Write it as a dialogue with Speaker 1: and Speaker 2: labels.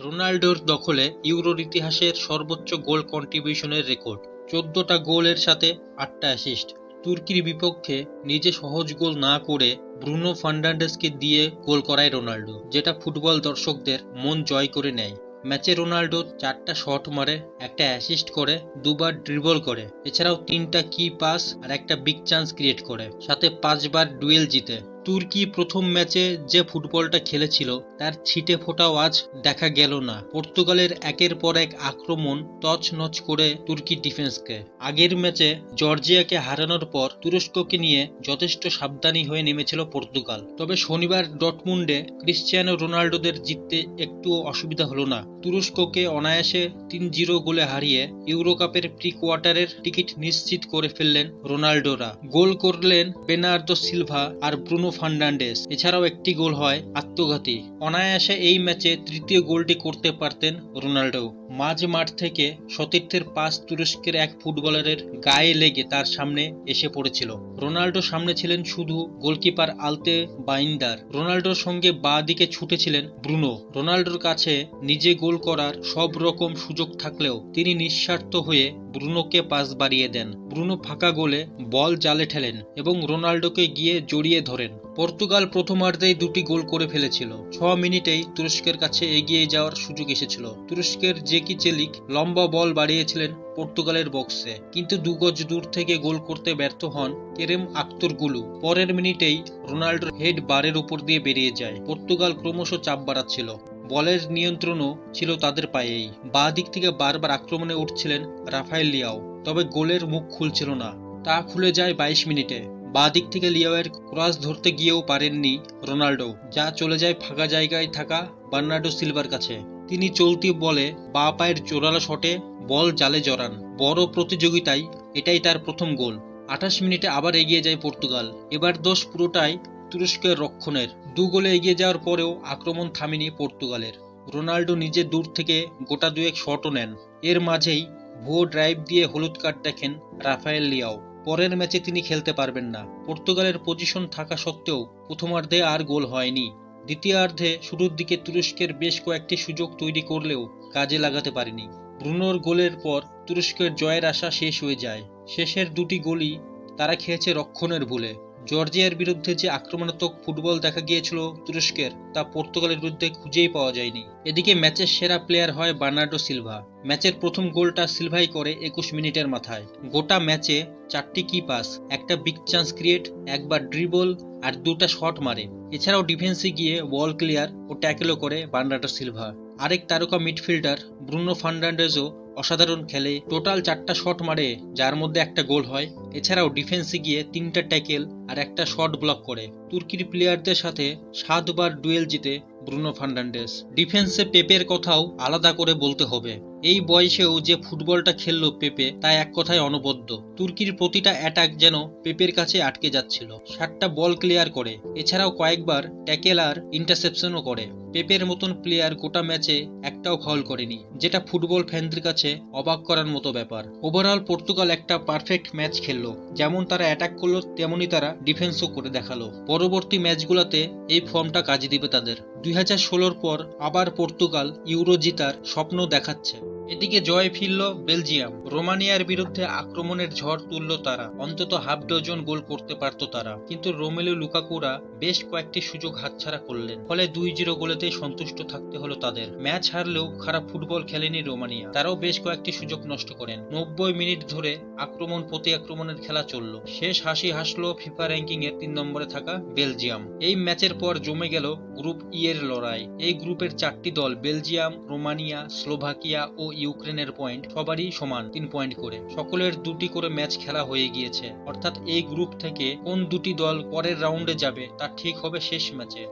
Speaker 1: রোনাল্ডোর দখলে ইউরোর ইতিহাসের সর্বোচ্চ গোল কন্ট্রিবিউশনের রেকর্ড। চোদ্দটা গোলের সাথে আটটা অ্যাসিস্ট। তুর্কির বিপক্ষে নিজে সহজ গোল না করে ব্রুনো ফার্নান্ডেসকে দিয়ে গোল করায় রোনাল্ডো, যেটা ফুটবল দর্শকদের মন জয় করে নেয়। ম্যাচে রোনাল্ডো চারটা শট মারে, একটা অ্যাসিস্ট করে, দুবার ড্রিবল করে। এছাড়াও তিনটা কি পাস আর একটা বিগ চান্স ক্রিয়েট করে। সাথে পাঁচবার ডুয়েল জিতে। তুর্কি প্রথম ম্যাচে যে ফুটবলটা খেলেছিল, তার ছিটে ফোটাও আজ দেখা গেল না। পর্তুগালের একের পর এক আক্রমণ তছ নচ করে তুর্কি ডিফেন্সকে। আগের ম্যাচে জর্জিয়াকে হারানোর পর তুরস্ককে নিয়ে যথেষ্ট সাবধানী হয়ে নেমেছিল পর্তুগাল। তবে শনিবার ডটমুন্ডে ক্রিশ্চিয়ানো রোনাল্ডোদের জিততে একটু অসুবিধা হলো না। তুরস্ককে অনায়াসে তিন জিরো গোলে হারিয়ে ইউরো কাপের প্রি কোয়ার্টারের টিকিট নিশ্চিত করে ফেললেন রোনাল্ডোরা। গোল করলেন বেনার্দো সিলভা আর ব্রুনো ফার্নান্ডেস এছাড়াও একটি গোল হয় আত্মঘাতী। অনায়াসে এই ম্যাচে তৃতীয় গোলটি করতে পারতেন রোনাল্ডো। মাঝ মাঠ থেকে সতীর্থের পাস তুরস্কের এক ফুটবলারের গায়ে লেগে তার সামনে এসে পড়েছিল। রোনাল্ডো সামনে ছিলেন শুধু গোলকিপার আলতে বাইন্দার। রোনাল্ডোর সঙ্গে বা দিকে ছুটেছিলেন ব্রুনো। রোনাল্ডোর কাছে নিজে গোল করার সব রকম সুযোগ থাকলেও তিনি নিঃস্বার্থ হয়ে ব্রুনোকে পাস বাড়িয়ে দেন। ব্রুনো ফাঁকা গোলে বল জালে ঠেলেন এবং রোনাল্ডোকে গিয়ে জড়িয়ে ধরেন। পর্তুগাল প্রথমার্ধেই দুটি গোল করে ফেলেছিল। ছ মিনিটেই তুরস্কের কাছে এগিয়ে যাওয়ার সুযোগ এসেছিল। তুরস্কের জেকি চেলিক লম্বা বল বাড়িয়েছিলেন পর্তুগালের বক্সে। কিন্তু দু গজ দূর থেকে গোল করতে ব্যর্থ হন কেরেম আক্তর গুলু পরের মিনিটেই রোনাল্ডোর হেড বারের উপর দিয়ে বেরিয়ে যায়। পর্তুগাল ক্রমশ চাপ বাড়াচ্ছিল। বলের নিয়ন্ত্রণও ছিল তাদের পায়েই। বাঁ দিক থেকে বারবার আক্রমণে উঠছিলেন রাফায়েল লিয়াও। তবে গোলের মুখ খুলছিল না। তা খুলে যায় বাইশ মিনিটে। বাঁ দিক থেকে লিয়াওয়ের ক্রস ধরতে গিয়েও পারেননি রোনাল্ডো, যা চলে যায় ফাঁকা জায়গায় থাকা বার্নার্ডো সিলভার কাছে। তিনি চলতি বলে বা পায়ের জোরালো শটে বল জালে জড়ান। বড় প্রতিযোগিতায় এটাই তার প্রথম গোল। আঠাশ মিনিটে আবার এগিয়ে যায় পর্তুগাল। এবার দোষ পুরোটাই তুরস্কের রক্ষণের। দু গোলে এগিয়ে যাওয়ার পরেও আক্রমণ থামেনি পর্তুগালের। রোনাল্ডো নিজে দূর থেকে গোটা দুয়েক শটও নেন। এর মাঝেই ভুয়ো ড্রাইভ দিয়ে হলুদ কার্ড দেখেন রাফায়েল লিয়াও। পরের ম্যাচে তিনি খেলতে পারবেন না। পর্তুগালের পজিশন থাকা সত্ত্বেও প্রথমার্ধে আর গোল হয়নি। দ্বিতীয়ার্ধে শুরুর দিকে তুরস্কের বেশ কয়েকটি সুযোগ তৈরি করলেও কাজে লাগাতে পারেনি। ব্রুনোর গোলের পর তুরস্কের জয়ের আশা শেষ হয়ে যায়। শেষের দুটি গোলই তারা খেয়েছে রক্ষণের ভুলে। জর্জিয়ার বিরুদ্ধে যে আক্রমণাত্মক ফুটবল দেখা গিয়েছিল তুরস্কের, তা পর্তুগালের বিরুদ্ধে খুঁজেই পাওয়া যায়নি। এদিকে ম্যাচের সেরা প্লেয়ার হয় বার্নার্ডো সিলভা। ম্যাচের প্রথম গোলটা সিলভাই করে একুশ মিনিটের মাথায়। গোটা ম্যাচে চারটি কি পাস একটা বিগ চান্স ক্রিয়েট একবার ড্রিবল আর দুটা শট মারে। এছাড়াও ডিফেন্সে গিয়ে বল ক্লিয়ার ও ট্যাকেলও করে বার্নার্ডো সিলভা। আরেক তারকা মিডফিল্ডার ব্রুনো ফার্নান্ডেজও অসাধারণ খেলে টোটাল চারটা শট মারে, যার মধ্যে একটা গোল হয়। এছাড়াও ডিফেন্সে গিয়ে তিনটা ট্যাকেল আর একটা শট ব্লক করে। তুর্কির প্লেয়ারদের সাথে সাতবার ডুয়েল জিতে ব্রুনো ফার্নান্ডেস ডিফেন্সে পেপের কথাও আলাদা করে বলতে হবে। এই বয়সেও যে ফুটবলটা খেললো পেপে, তা এক কথায় অনবদ্য। তুর্কির প্রতিটা অ্যাটাক যেন পেপের কাছে আটকে যাচ্ছিল। সাতটা বল ক্লিয়ার করে। এছাড়াও কয়েকবার ট্যাকেল আর ইন্টারসেপশনও করে। পেপের মতন প্লেয়ার গোটা ম্যাচে একটাও ফাউল করেনি, যেটা ফুটবল ফ্যানদের কাছে অবাক করার মতো ব্যাপার। ওভারঅল পর্তুগাল একটা পারফেক্ট ম্যাচ খেললো। যেমন তারা অ্যাটাক করল, তেমনই তারা ডিফেন্সও করে দেখাল। পরবর্তী ম্যাচগুলোতে এই ফর্মটা কাজে দিবে তাদের। দুই হাজার পর আবার পর্তুগাল ইউরো জিতার স্বপ্ন দেখাচ্ছে। এদিকে জয় ফিরল বেলজিয়াম। রোমানিয়ার বিরুদ্ধে আক্রমণের ঝড় তুলল তারা। অন্তত হাফ ডজন গোল করতে পারত তারা। কিন্তু রোমেলো লুকাকুরা বেশ কয়েকটি সুযোগ হাতছাড়া করলেন। ফলে দুই জিরো গোলেতেই সন্তুষ্ট থাকতে হলো তাদের। ম্যাচ হারলেও খারাপ ফুটবল খেলেনি রোমানিয়া। তারাও বেশ কয়েকটি সুযোগ নষ্ট করেন। নব্বই মিনিট ধরে আক্রমণ প্রতি আক্রমণের খেলা চলল। শেষ হাসি হাসলো ফিফা র্যাঙ্কিং এর তিন নম্বরে থাকা বেলজিয়াম। এই ম্যাচের পর জমে গেল গ্রুপ ই এর লড়াই। এই গ্রুপের চারটি দল, বেলজিয়াম, রোমানিয়া, স্লোভাকিয়া ও ইউক্রেনের পয়েন্ট সবারই সমান তিন পয়েন্ট করে। সকলের দুটি করে ম্যাচ খেলা হয়ে গিয়েছে। অর্থাৎ এই গ্রুপ থেকে কোন দুটি দল পরের রাউন্ডে যাবে, তা ঠিক হবে শেষ ম্যাচে